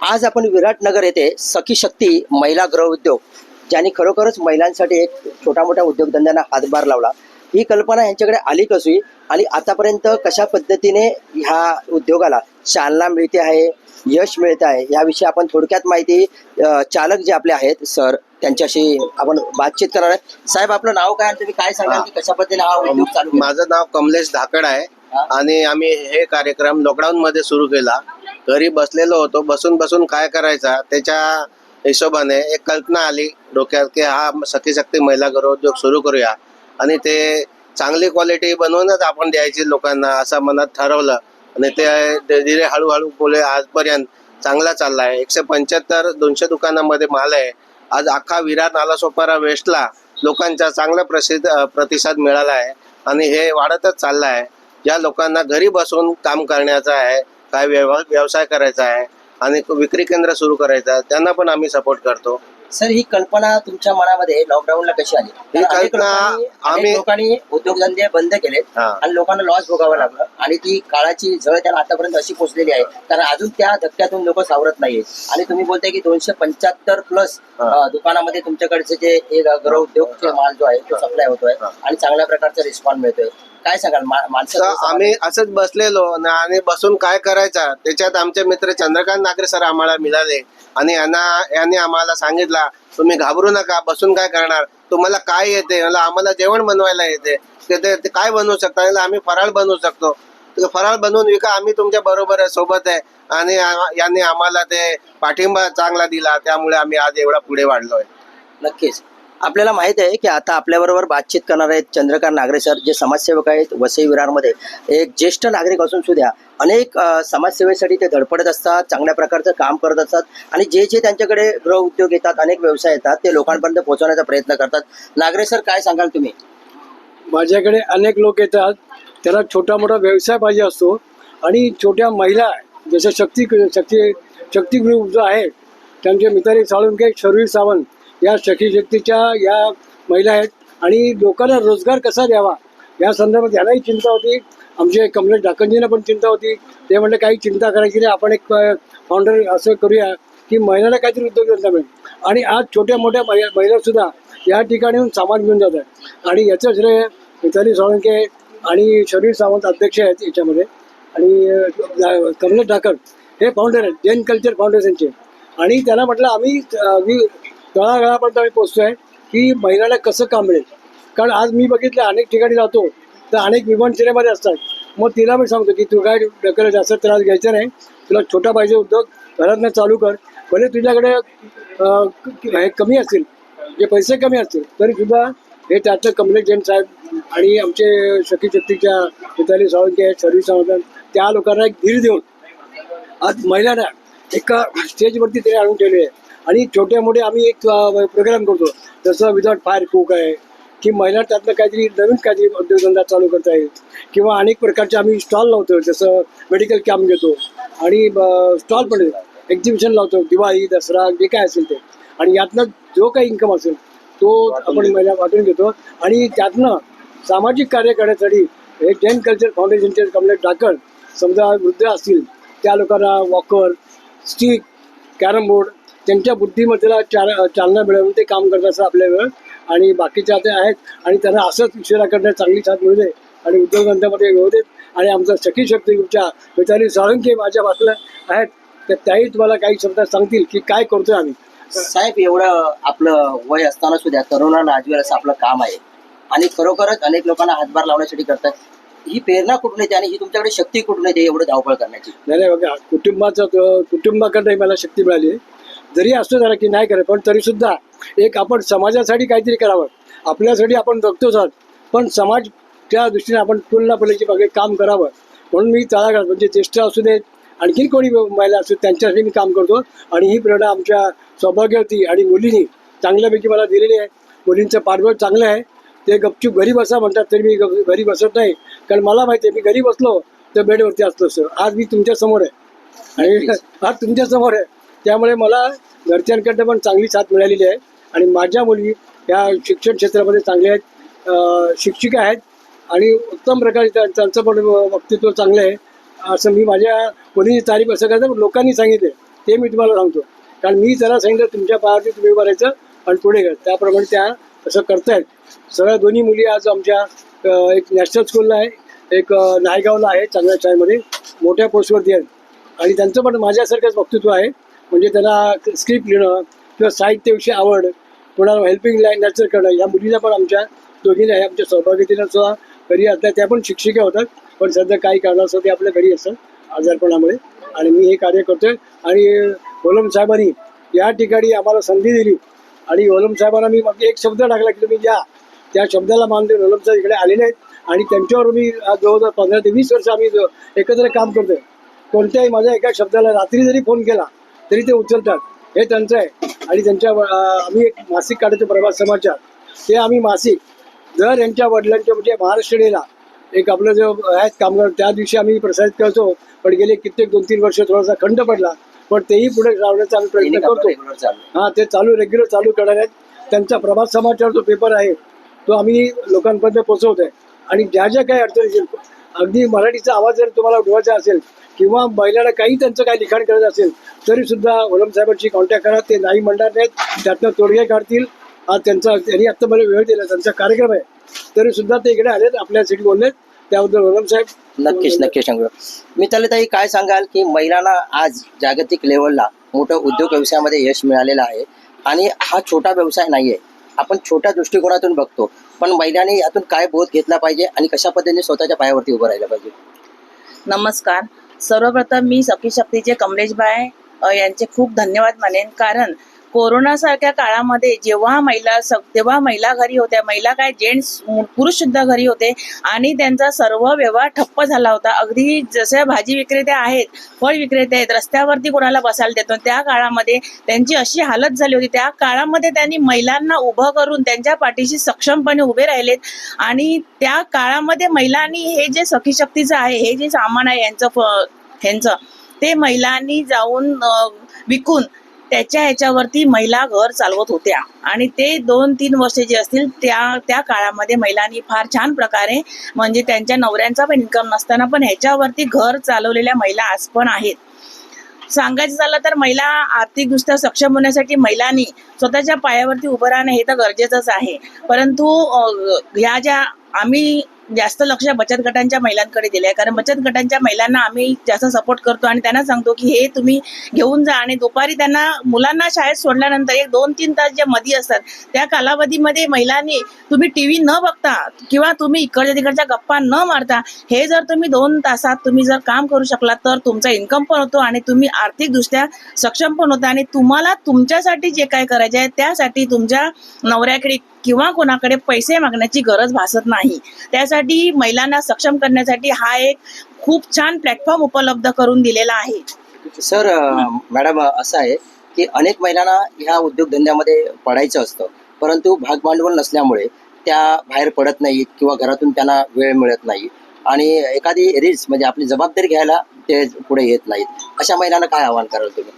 आज आपण विराटनगर येथे सखी शक्ती महिला गृह उद्योग ज्यांनी खरोखरच महिलांसाठी एक छोटा मोठा उद्योगधंद्यांना हातभार लावला. ही कल्पना यांच्याकडे आली कशी आणि आतापर्यंत कशा पद्धतीने ह्या उद्योगाला चालना मिळते आहे यश मिळते आहे याविषयी आपण थोडक्यात माहिती चालक जे आपले आहेत सर त्यांच्याशी आपण बातचीत करणार आहे साहेब आपलं नाव काय आणि तुम्ही काय सांगाल की कशा पद्धतीने हा उद्योग चालू माझं नाव कमलेश धाकड आहे. आणि आम्ही हे कार्यक्रम लॉकडाऊन मध्ये सुरू केला. घरी बसलेलो होतो. बसून बसून काय करायचा? त्याच्या हिशोबाने एक कल्पना आली डोक्यात की हा सखी शक्ती महिला गृहोद्योग सुरू करूया. आणि ते चांगली क्वालिटी बनवूनच आपण द्यायची लोकांना असं मनात ठरवलं. आणि ते धीरे हळूहळू पुढे आजपर्यंत चांगला चालला आहे एकशे पंच्याहत्तर दोनशे दुकानामध्ये माल आहे. आज अख्खा विरार नाला सोपारा वेस्टला लोकांचा चांगला प्रसिद्ध प्रतिसाद मिळाला आहे. आणि हे वाढतच चाललं आहे. ज्या लोकांना घरी बसून काम करण्याचं आहे काय व्यव व्यवसाय करायचा आहे आणि विक्री केंद्र सुरू करायचं आहे त्यांना पण आम्ही सपोर्ट करतो सर ही कल्पना तुमच्या मनामध्ये लॉकडाऊनला कशी आली ही कारण अनेक कल्पना लोकांनी- अनेक आम्ही- लोकांनी उद्योगधंदे बंद केले हा. आणि लोकांना लॉस भोगावं लागलं आणि ती काळाची झळ त्यांना आतापर्यंत अशी पोचलेली आहे कारण अजून त्या धक्क्यातून लोक सावरत नाहीये आणि तुम्ही बोलताय की दोनशे पंच्याहत्तर प्लस हा. दुकानामध्ये तुमच्याकडचे जे एक गृह उद्योगचे माल जो आहे तो सप्लाय होतोय हा. आणि चांगल्या प्रकारचा रिस्पॉन्स मिळतोय काय सांगाल? माणसं आम्ही असंच बसलेलो न- आणि बसून काय करायचा? त्याच्यात आमचे मित्र चंद्रकांत नागरे सर आम्हाला मिळाले आणि यांना यांनी आम्हाला सांगितला तुम्ही घाबरू नका बसून काय करणार? तुम्हाला काय येते? आम्हाला जेवण बनवायला येते. ते- काय बनवू शकता? आम्ही फराळ बनवू शकतो. फराळ बनवून विका आम्ही तुमच्या बरोबर आहे सोबत आहे. आणि यांनी आम्हाला ते पाठिंबा चांगला दिला त्यामुळे आम्ही आज एवढा पुढे वाढलोय. नक्कीच. आपल्याला माहीत आहे की आता आपल्याबरोबर बातचीत करणार आहेत चंद्रकांत नागरे सर जे समाजसेवक आहेत वसई विरारमध्ये. एक ज्येष्ठ नागरिक असून सुद्धा अनेक समाजसेवेसाठी ते धडपडत असतात चांगल्या प्रकारचं काम करत असतात आणि जे जे त्यांच्याकडे गृह उद्योग येतात अनेक व्यवसाय येतात ते लोकांपर्यंत पोहोचवण्याचा प्रयत्न करतात. नागरे सर काय सांगाल तुम्ही? माझ्याकडे अनेक लोक येतात. त्याला छोटा मोठा व्यवसाय पाहिजे असतो आणि छोट्या महिला जसं शक्ती शक्ती शक्तीगृह जो आहे त्यांचे मिताली साळुंके शरीर सावंत या सखी शक्तीच्या या महिला आहेत. आणि लोकांना रोजगार कसा द्यावा? या संदर्भात यालाही चिंता होती. आमचे कमलेश डाकंजींना पण चिंता होती. ते म्हटलं काही चिंता करायची नाही. आपण एक फाउंडर असं करूया की महिलांना काहीतरी उद्योगधंदा मिळेल. आणि आज छोट्या मोठ्या महिलासुद्धा या ठिकाणी येऊन सामान घेऊन जात आहेत. आणि याचं श्रेय मिताली सोळंके आणि शरीर सावंत अध्यक्ष आहेत याच्यामध्ये. आणि कमलेश ठाकर हे फाउंडर आहेत. जैन कल्चर फाउंडेशनचे आणि त्यांना म्हटलं आम्ही तळागाळापर्यंत आम्ही पोचतो आहे की महिलांना कसं काम मिळेल? कारण आज मी बघितलं अनेक ठिकाणी जातो तर अनेक विमानसेवेमध्ये असतात. मग तिला मी सांगतो की तू काय डकल जास्त त्रास घ्यायचा नाही तुला छोटा पाहिजे उद्योग घरातनं चालू कर. भले तुझ्याकडे हे कमी असतील जे पैसे कमी असतील तरी सुद्धा हे त्यातलं कमलेश जैन साहेब आणि आमचे शकी शक्तीच्या मिताली सावंत सर्व्हिस सावंत त्या लोकांना एक धीर देऊन आज महिलांना एका स्टेजवरती तरी आणून ठेवले आहे. आणि छोटे मोठे आम्ही एक प्रोग्राम करतो. जसं विदाउट फायर कुक आहे की महिला त्यातलं काहीतरी नवीन काहीतरी उद्योगधंदा चालू करता येईल. किंवा अनेक प्रकारचे आम्ही स्टॉल लावतो जसं मेडिकल कॅम्प घेतो. आणि स्टॉल पण एक्झिबिशन लावतो दिवाळी दसरा जे काय असेल ते. आणि यातनं जो काही इन्कम असेल तो आपण महिला वाटून घेतो. आणि त्यातनं सामाजिक कार्य करण्यासाठी हे जैन कल्चर फाउंडेशनचे कमलेश डाकर समजा वृद्ध असतील त्या लोकांना वॉकर स्टिक कॅरम बोर्ड त्यांच्या बुद्धिमत्तेला चाल चालना मिळवून ते काम करत असं आपल्या वेळ आणि बाकीच्या ते आहेत. आणि त्यांना असंच उशिराकडनं चांगली साथ मिळू दे आणि उद्योगधंद्यामध्ये येऊ देत आणि आमचा सखी शक्ती ग्रुपच्या मिताली साळुंके माझ्या बाजूला आहेत. तर त्याही तुम्हाला काही शब्द सांगतील की काय करतोय आम्ही. साहेब एवढं आपलं वय असताना सुद्धा तरुणांना आजवर असं आपलं काम आहे. आणि खरोखरच अनेक लोकांना हातभार लावण्यासाठी करतात. ही प्रेरणा कुठून येते आणि ही तुमच्याकडे शक्ती कुठून येते एवढं धावपळ करण्याची? नाही नाही बघा कुटुंबाचा कुटुंबाकडे मला शक्ती मिळाली आहे. जरी असतो जरा की नाही करत पण तरीसुद्धा एक आपण समाजासाठी काहीतरी करावं. आपल्यासाठी आपण जगतोच आहोत. पण समाज त्या दृष्टीने आपण पुन्हा बघे काम करावं. म्हणून मी तळागाळ म्हणजे ज्येष्ठ असू देत आणखीन कोणी महिला असू त्यांच्यासाठी मी काम करतो. आणि ही प्रेरणा आमच्या सौभाग्यवती आणि मुलींनी चांगल्यापैकी मला दिलेली आहे. मुलींचं पाठबळ चांगलं आहे. ते गपचूप घरी बसा म्हणतात तरी मी घरी बसत नाही. कारण मला माहिती आहे मी घरी बसलो तर बेडवरती असतो सर. आज मी तुमच्यासमोर आहे. आणि आज तुमच्यासमोर आहे. त्यामुळे मला घरच्यांकडनं पण चांगली साथ मिळालेली आहे. आणि माझ्या मुलगी या शिक्षण क्षेत्रामध्ये चांगल्या आहेत. शिक्षिका आहेत. आणि उत्तम प्रकारे त्या- त्यांचं पण वक्तृत्व चांगलं आहे. असं मी माझ्या मुलीची तारीफ असं करतं लोकांनी सांगितले ते मी तुम्हाला सांगतो. कारण मी त्याला सांगितलं तुमच्या पायावरती तुम्ही उभं आणि पुढे घ्या. त्याप्रमाणे त्या असं करतायत. सगळ्या दोन्ही मुली आज आमच्या एक नॅशनल स्कूलला आहे एक नायगावला आहे चांगल्या शाळेमध्ये. मोठ्या पोस्टवरती आहेत. आणि त्यांचं पण माझ्यासारखंच वक्तृत्व आहे. म्हणजे त्यांना स्क्रिप्ट लिहिणं किंवा साहित्याविषयी आवड कोणाला हेल्पिंग लाईन नॅचर करणं या मुलीला पण आमच्या दोघींना आमच्या सहभागीतीनं सुद्धा घरी असतात त्या पण शिक्षिका होतात. पण सध्या काही कारणास्तव ते आपल्या घरी असतात आजारपणामुळे. आणि मी हे कार्य करतोय. आणि ओलम साहेबांनी या ठिकाणी आम्हाला संधी दिली. आणि ओलम साहेबांना मी मग एक शब्द टाकला की तुम्ही या. त्या शब्दाला मान देऊन ओलम साहेब इकडे आलेले आहेत. आणि त्यांच्यावर मी जवळजवळ पंधरा ते वीस वर्ष आम्ही एकत्र काम करतोय. कोणत्याही माझ्या एका शब्दाला रात्री जरी फोन केला तरी ते उचलतात. हे त्यांचं आहे. आणि त्यांच्या आम्ही एक मासिक काढतो प्रभात समाचार. ते आम्ही मासिक दर यांच्या वडिलांच्या म्हणजे महाराष्ट्र डेला एक आपलं जो आहेत कामगार त्या दिवशी आम्ही प्रसारित करतो. पण गेले कित्येक दोन तीन वर्ष थोडासा खंड पडला. पण तेही पुढे लावण्याचा आम्ही प्रयत्न करतो. हा ते चालू रेग्युलर चालू करणार आहेत. त्यांचा प्रभात समाचार जो पेपर आहे तो आम्ही लोकांपर्यंत पोहोचवत आहे आणि ज्या ज्या काही अडचणी अगदी मराठीचा आवाज जर तुम्हाला उठवायचा असेल किंवा महिलांना काही त्यांचं काही लिखाण करायचं असेल तरी सुद्धा वलम साहेबांशी कॉन्टॅक्ट करा. ते नाही म्हणणार नाहीत. त्यातनं तोडगे काढतील. आज त्यांचा त्यांनी आत्ता मला वेळ दिला. त्यांचा कार्यक्रम आहे. तरी सुद्धा ते इकडे आलेत. आपल्यासाठी बोललेत त्याबद्दल वलम साहेब नक्कीच नक्कीच सांगू मी त्याला ताई काय सांगाल की महिलांना आज जागतिक लेवलला मोठं उद्योग व्यवसायामध्ये यश मिळालेलं आहे आणि हा छोटा व्यवसाय नाही आहे आपण छोट्या दृष्टिकोनातून बघतो. पण महिलांनी यातून काय बोध घेतला पाहिजे आणि कशा पद्धतीने स्वतःच्या पायावरती उभं राहिलं पाहिजे? नमस्कार. सर्वप्रथम मी सखी शक्तीचे कमलेशबाई अ, यांचे खूप धन्यवाद मानेन. कारण कोरोनासारख्या काळामध्ये जेव्हा महिला स तेव्हा महिला घरी होत्या महिला काय जेंट्स पुरुष सुद्धा घरी होते आणि त्यांचा सर्व व्यवहार ठप्प झाला होता. अगदी जसे भाजी विक्रेते आहेत फळ विक्रेते आहेत रस्त्यावरती कोणाला बसायला देतो त्या काळामध्ये त्यांची अशी हालत झाली होती. त्या काळामध्ये त्यांनी महिलांना उभं करून त्यांच्या पाठीशी सक्षमपणे उभे राहिलेत आणि त्या काळामध्ये महिलांनी हे जे सखी शक्तीचं आहे हे जे सामान आहे यांचं फ- ते महिलांनी जाऊन विकून त्याच्या ह्याच्यावरती महिला घर चालवत होत्या. आणि ते दोन तीन वर्षे जे असतील त्या त्या काळामध्ये महिलांनी फार छान प्रकारे म्हणजे त्यांच्या नवऱ्यांचा पण इन्कम नसताना पण ह्याच्यावरती घर चालवलेल्या महिला आज पण आहेत. सांगायचं झालं तर महिला आर्थिकदृष्ट्या सक्षम होण्यासाठी महिलांनी स्वतःच्या पायावरती उभं राहणं हे तर गरजेचंच आहे. परंतु ह्या ज्या आम्ही जास्त लक्ष बचत गटांच्या महिलांकडे दिले आहे कारण बचत गटांच्या महिलांना आम्ही जास्त सपोर्ट करतो आणि त्यांना सांगतो की हे तुम्ही घेऊन जा आणि दुपारी त्यांना मुलांना शाळेत सोडल्यानंतर एक दोन तीन तास ज्या मधी असतात त्या कालावधीमध्ये महिलांनी तुम्ही टी व्ही न बघता किंवा तुम्ही इकडच्या तिकडच्या गप्पा न मारता हे जर तुम्ही दोन तासात तुम्ही जर काम करू शकलात तर तुमचा इन्कम पण होतो आणि तुम्ही आर्थिकदृष्ट्या सक्षम पण होता आणि तुम्हाला तुमच्यासाठी जे काय करायचे आहे त्यासाठी तुमच्या नवऱ्याकडे किंवा कोणाकडे पैसे मागण्याची गरज भासत नाही. त्यासाठी महिलांना सक्षम करण्यासाठी हा एक खूप छान प्लॅटफॉर्म उपलब्ध करून दिलेला आहे. सर मॅडम असं आहे की अनेक महिलांना ह्या उद्योगधंद्यामध्ये पडायचं असतं. परंतु भागभांडवल नसल्यामुळे त्या बाहेर पडत नाहीत किंवा घरातून त्यांना वेळ मिळत नाही. आणि एखादी रिस्क म्हणजे आपली जबाबदारी घ्यायला ते पुढे येत नाहीत. अशा महिलांना काय आवाहन कराल तुम्ही?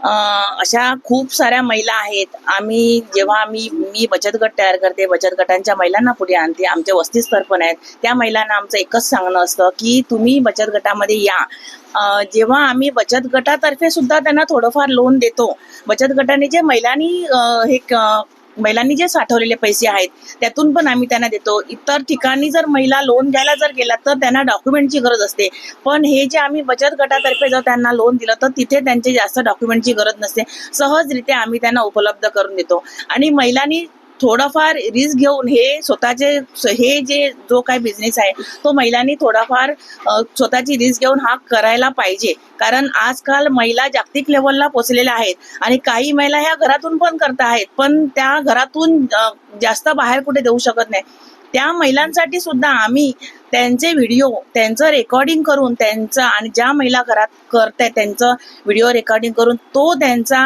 अशा खूप साऱ्या महिला आहेत. आम्ही जेव्हा आम्ही मी बचत गट तयार करते बचत गटांच्या महिलांना पुढे आणते. आमच्या वस्तीस्तर पण आहेत. त्या महिलांना आमचं एकच सांगणं असतं की तुम्ही बचत गटामध्ये या. जेव्हा आम्ही बचत गटातर्फे सुद्धा त्यांना थोडंफार लोन देतो बचत गटाने जे महिलांनी हे क- महिलांनी जे साठवलेले पैसे आहेत त्यातून पण आम्ही त्यांना देतो. इतर ठिकाणी जर महिला लोन घ्यायला जर गेला तर त्यांना डॉक्युमेंटची गरज असते. पण हे जे आम्ही बचत गटातर्फे जर त्यांना लोन दिलं तर तिथे त्यांचे जास्त डॉक्युमेंटची गरज नसते. सहजरित्या आम्ही त्यांना उपलब्ध करून देतो. आणि महिलांनी थोडाफार रिस्क घेऊन हे स्वतःचे हे जे जो काय बिझनेस आहे तो महिलांनी थोडाफार स्वतःची रिस्क घेऊन हा करायला पाहिजे. कारण आजकाल महिला जागतिक लेवलला पोचलेल्या आहेत आणि काही महिला ह्या घरातून पण करता आहेत पण त्या घरातून जास्त बाहेर कुठे देऊ शकत नाही. त्या महिलांसाठी सुद्धा आम्ही त्यांचे व्हिडिओ त्यांचं रेकॉर्डिंग करून त्यांचं आणि ज्या महिला घरात करतायत त्यांचं व्हिडिओ रेकॉर्डिंग करून तो त्यांचा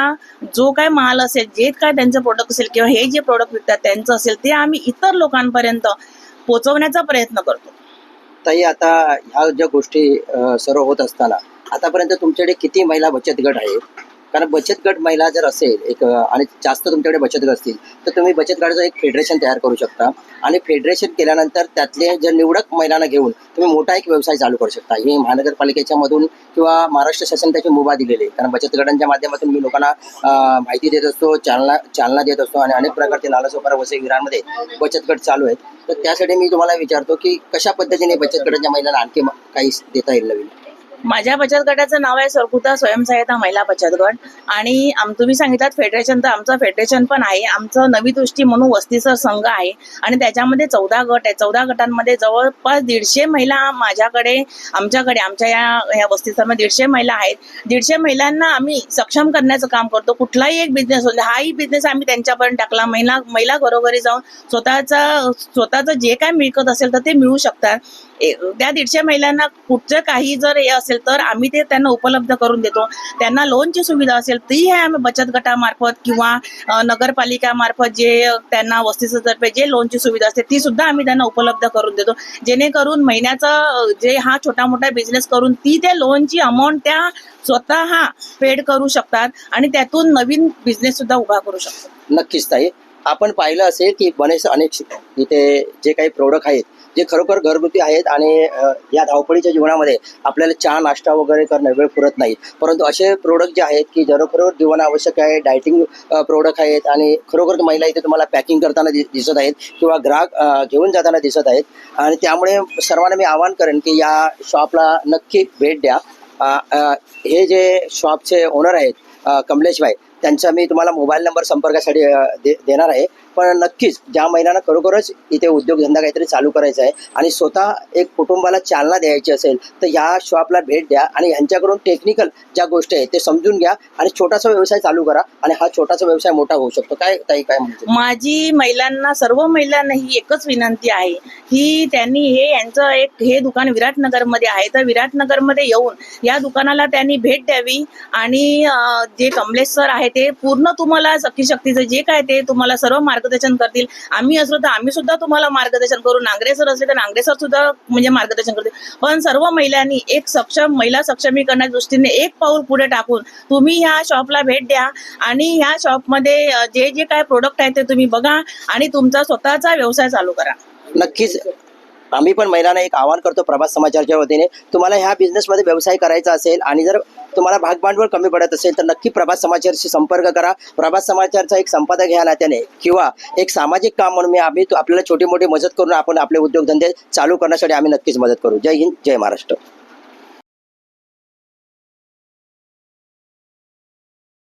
जो काय माल असेल जे काय त्यांचं प्रोडक्ट असेल किंवा हे जे प्रोडक्ट विकतात त्यांचं असेल ते आम्ही इतर लोकांपर्यंत पोचवण्याचा प्रयत्न करतो. ताई आता ह्या ज्या गोष्टी सर्व होत असताना आतापर्यंत तुमच्याकडे किती महिला बचत गट आहे कारण बचत गट महिला जर असेल एक आणि जास्त तुमच्याकडे बचत गट असतील तर तुम्ही बचत गटाचं एक फेडरेशन तयार करू शकता. आणि फेडरेशन केल्यानंतर त्यातले जर निवडक महिलांना घेऊन तुम्ही मोठा एक व्यवसाय चालू करू शकता. हे महानगरपालिकेच्या मधून किंवा महाराष्ट्र शासन त्याची मुभा दिलेली आहे कारण बचत गटांच्या माध्यमातून मी लोकांना माहिती देत असतो चालना चालना देत असतो आणि अनेक प्रकारचे नालासोपारा वसई विरांमध्ये बचत गट चालू आहेत. तर त्यासाठी मी तुम्हाला विचारतो की कशा पद्धतीने बचत गटांच्या महिलांना आणखी काही देता येईल नवीन? माझ्या बचत गटाचं नाव आहे सरकुता स्वयंसहायता महिला बचत गट. आणि आम तुम्ही सांगितलात फेडरेशन तर आमचं फेडरेशन पण आहे. आमचं नवी दृष्टी म्हणून वस्तीसर संघ आहे. आणि त्याच्यामध्ये चौदा गट आहे. चौदा गटांमध्ये जवळपास दीडशे महिला माझ्याकडे आमच्याकडे आमच्या या या वस्तीमध्ये दीडशे महिला आहेत. दीडशे महिलांना आम्ही सक्षम करण्याचं काम करतो. कुठलाही एक बिझनेस होतो हाही बिझनेस आम्ही त्यांच्यापर्यंत टाकला. महिला महिला घरोघरी जाऊन स्वतःचा स्वतःचं जे काय मिळकत असेल तर ते मिळू शकतात. त्या दीडशे महिलांना कुठचं काही जर हे असेल तर आम्ही ते त्यांना उपलब्ध करून देतो. त्यांना लोनची सुविधा असेल ती हे आम्ही बचत गटामार्फत किंवा नगरपालिकामार्फत जे त्यांना वस्तीतर्फे जे लोनची सुविधा असते ती सुद्धा आम्ही त्यांना उपलब्ध करून देतो. जेणेकरून महिन्याचा जे हा छोटा मोठा बिझनेस करून ती त्या लोनची अमाऊंट त्या स्वतः पेड करू शकतात आणि त्यातून नवीन बिझनेस सुद्धा उभा करू शकतात. नक्कीच ताई. आपण पाहिलं असेल की बरेच अनेक इथे जे काही प्रोडक्ट आहेत जे खरोखर घरगुती आहेत आणि या धावपळीच्या जीवनामध्ये आपल्याला चहा नाश्ता वगैरे करणं वेळ पुरत नाही. परंतु असे प्रोडक्ट जे आहेत की खरोखर जीवन आवश्यक आहे डायटिंग प्रोडक्ट आहेत आणि खरोखर महिला इथे तुम्हाला पॅकिंग करताना दि- दिसत आहेत किंवा ग्राहक घेऊन जाताना दिसत आहेत. आणि त्यामुळे सर्वांना मी आवाहन करेन की या शॉपला नक्की भेट द्या. हे जे शॉपचे ओनर आहेत कमलेशभाई त्यांचा मी तुम्हाला मोबाईल नंबर संपर्कासाठी दे देणार आहे. पण नक्कीच ज्या महिलांना खरोखरच इथे उद्योगधंदा काहीतरी चालू करायचा आहे आणि स्वतः एक कुटुंबाला चालना द्यायची असेल तर ह्या शॉपला भेट द्या आणि ह्यांच्याकडून टेक्निकल ज्या गोष्टी आहेत ते समजून घ्या आणि छोटासा व्यवसाय चालू करा आणि हा छोटासा व्यवसाय मोठा होऊ शकतो. काय ताई काय माझी महिलांना सर्व महिलांना ही एकच विनंती आहे की त्यांनी हे यांचं एक हे दुकान विराटनगरमध्ये आहे. तर विराटनगरमध्ये येऊन या दुकानाला त्यांनी भेट द्यावी आणि जे कमलेश सर आहेत ते पूर्ण तुम्हाला सखी शक्तीचं जे काय ते तुम्हाला सर्व मार्गदर्शन करतील. आम्ही असलो तर आम्ही सुद्धा तुम्हाला मार्गदर्शन करू. नांगरे सर असले तर नांगरे सर सुद्धा म्हणजे मार्गदर्शन करतील. पण सर्व महिलांनी एक सक्षम महिला सक्षमीकरणाच्या दृष्टीने एक पाऊल पुढे टाकून तुम्ही ह्या शॉपला भेट द्या आणि ह्या शॉपमध्ये जे जे काय प्रोडक्ट आहेत ते तुम्ही बघा आणि तुमचा स्वतःचा व्यवसाय चालू करा. नक्कीच. आम्ही पण महिलांना एक आवाहन करतो प्रभास समाचारच्या वतीने. तुम्हाला ह्या बिझनेसमध्ये व्यवसाय करायचा असेल आणि जर तुम्हाला भागभांडवल कमी पडत असेल तर नक्की प्रभास समाचारशी संपर्क करा. प्रभास समाचारचा एक संपादक ह्या नात्याने किंवा एक सामाजिक काम म्हणून मी आम्ही आपल्याला छोटी मोठी मदत करून आपण आपले उद्योगधंदे चालू करण्यासाठी आम्ही नक्कीच मदत करू. जय हिंद जय महाराष्ट्र.